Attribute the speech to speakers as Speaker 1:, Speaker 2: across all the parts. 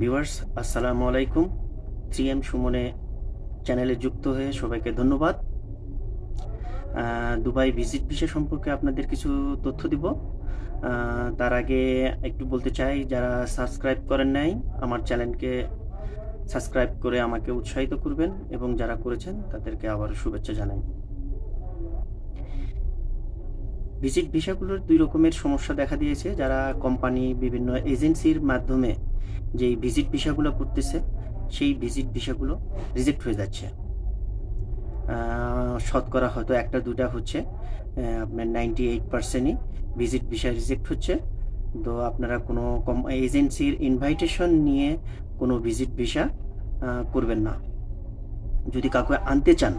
Speaker 1: Viewers, আসসালামু আলাইকুম। Three M সুমনে চ্যানেলে যুক্ত হয়ে সবাইকে ধন্যবাদ। দুবাই ভিজিট ভিসা সম্পর্কে আপনাদের কিছু তথ্য দিব। তার আগে একটু বলতে চাই, যারা সাবস্ক্রাইব করেন নাই, আমার চ্যানেলকে সাবস্ক্রাইব করে আমাকে উৎসাহিত করবেন এবং যারা করেছেন, তাদেরকে আবার শুভেচ্ছা জানাই। ভিজিট ভিসাগুলোর দুই রকমের সমস্যা দেখা দিয়েছে। যারা কোম্পানি বিভিন্ন এজেন্সির মাধ্যমে যেই ভিজিট ভিসাগুলো করতেছে, সেই ভিজিট ভিসাগুলো রিজেক্ট হয়ে যাচ্ছে। শতকরা হয়তো একটা দুটা হচ্ছে আপনার নাইনটি এইট পার্সেন্টই ভিজিট ভিসা রিজেক্ট হচ্ছে। তো আপনারা কোনো কম এজেন্সির ইনভাইটেশন নিয়ে কোনো ভিজিট ভিসা করবেন না। যদি কাউকে আনতে চান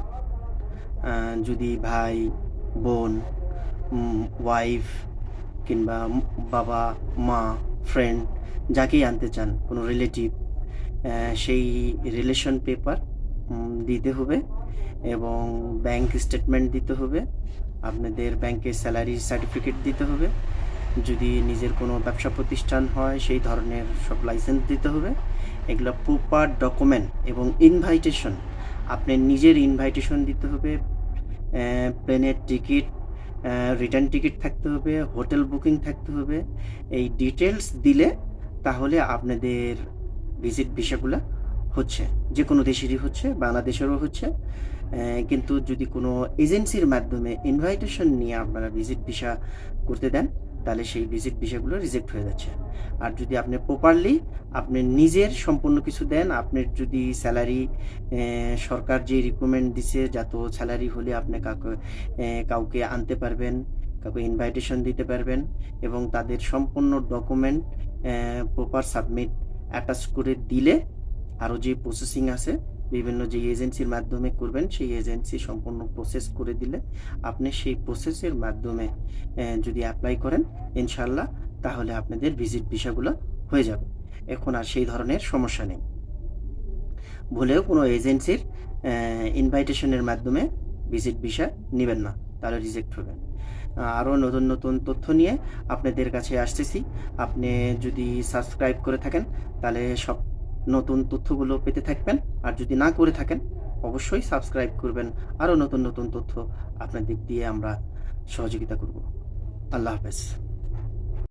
Speaker 1: যদি ভাই, বোন ওয়াইফ কিংবা বাবা, মা ফ্রেন্ড যাকেই আনতে চান, কোনো রিলেটিভ সেই রিলেশন পেপার দিতে হবে এবং ব্যাংক স্টেটমেন্ট দিতে হবে, আপনাদের ব্যাংকের স্যালারি সার্টিফিকেট দিতে হবে, যদি নিজের কোনো ব্যবসা প্রতিষ্ঠান হয়, সেই ধরনের সব লাইসেন্স দিতে হবে, এগুলো প্রপার ডকুমেন্ট এবং ইনভাইটেশন আপনার নিজের ইনভাইটেশন দিতে হবে প্লেনের টিকিট রিটার্ন টিকিট থাকতে হবে হোটেল বুকিং থাকতে হবে, এই ডিটেলস দিলে তাহলে আপনাদের ভিজিট ভিসাগুলো হচ্ছে। যে কোনো দেশেরই হচ্ছে, বাংলাদেশেরও হচ্ছে। কিন্তু যদি কোনো এজেন্সির মাধ্যমে ইনভাইটেশন নিয়ে আপনারা ভিজিট ভিসা করতে দেন, তাহলে সেই ভিজিট ভিসাগুলো রিজেক্ট হয়ে যাচ্ছে। আর যদি আপনি প্রপারলি আপনি নিজের সম্পূর্ণ কিছু দেন আপনার যদি স্যালারি সরকার যে রিকমেন্ড দিছে, যত স্যালারি হলে আপনি কাউকে কাউকে আনতে পারবেন কাউকে ইনভাইটেশন দিতে পারবেন এবং তাদের সম্পূর্ণ ডকুমেন্ট প্রপার সাবমিট অ্যাটাচ করে দিলে আরও যে প্রসেসিং আছে, বিভিন্ন যে এজেন্সির মাধ্যমে করবেন, সেই এজেন্সি সম্পূর্ণ প্রসেস করে দিলে আপনি সেই প্রসেসের মাধ্যমে যদি অ্যাপ্লাই করেন ইনশাল্লাহ তাহলে আপনাদের ভিজিট ভিসাগুলো হয়ে যাবে। এখন আর সেই ধরনের সমস্যা নেই। ভুলেও কোনো এজেন্সির ইনভাইটেশনের মাধ্যমে ভিজিট ভিসা নেবেন না, তাহলে রিজেক্ট হবে আরও নতুন নতুন তথ্য নিয়ে আপনাদের কাছে আসতেছি। আপনি যদি সাবস্ক্রাইব করে থাকেন, তাহলে সব নতুন তথ্যগুলো পেতে থাকবেন। আর যদি না করে থাকেন, অবশ্যই সাবস্ক্রাইব করবেন। আরও নতুন নতুন তথ্য আপনার দিক দিয়ে আমরা সহযোগিতা করব। আল্লাহ হাফেজ।